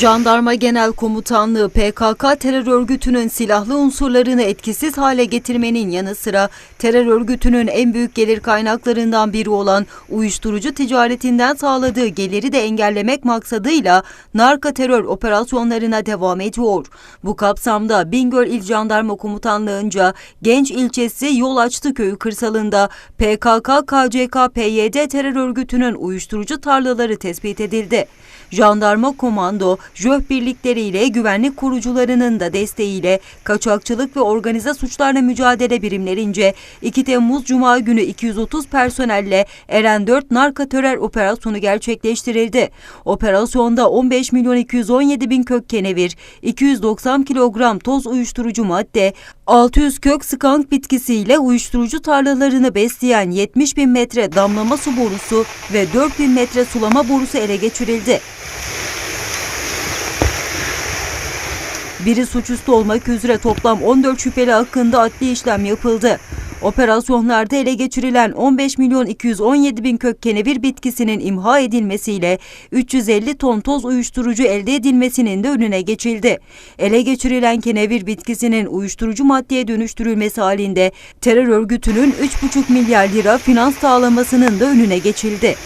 Jandarma Genel Komutanlığı PKK terör örgütünün silahlı unsurlarını etkisiz hale getirmenin yanı sıra terör örgütünün en büyük gelir kaynaklarından biri olan uyuşturucu ticaretinden sağladığı geliri de engellemek maksadıyla narko terör operasyonlarına devam ediyor. Bu kapsamda Bingöl İl Jandarma Komutanlığı'nca Genç ilçesi Yol Açtı köyü kırsalında PKK KCK PYD terör örgütünün uyuşturucu tarlaları tespit edildi. Jandarma Komando, JÖH birlikleriyle güvenlik korucularının da desteğiyle kaçakçılık ve organize suçlarla mücadele birimlerince 2 Temmuz Cuma günü 230 personelle Eren 4 narko terör operasyonu gerçekleştirildi. Operasyonda 15 milyon 217 bin kök kenevir, 290 kilogram toz uyuşturucu madde, 600 kök skank bitkisiyle uyuşturucu tarlalarını besleyen 70 bin metre damlama su borusu ve 4 bin metre sulama borusu ele geçirildi. Biri suçüstü olmak üzere toplam 14 şüpheli hakkında adli işlem yapıldı. Operasyonlarda ele geçirilen 15 milyon 217 bin kök kenevir bitkisinin imha edilmesiyle 350 ton toz uyuşturucu elde edilmesinin de önüne geçildi. Ele geçirilen kenevir bitkisinin uyuşturucu maddeye dönüştürülmesi halinde terör örgütünün 3,5 milyar lira finans sağlamasının da önüne geçildi.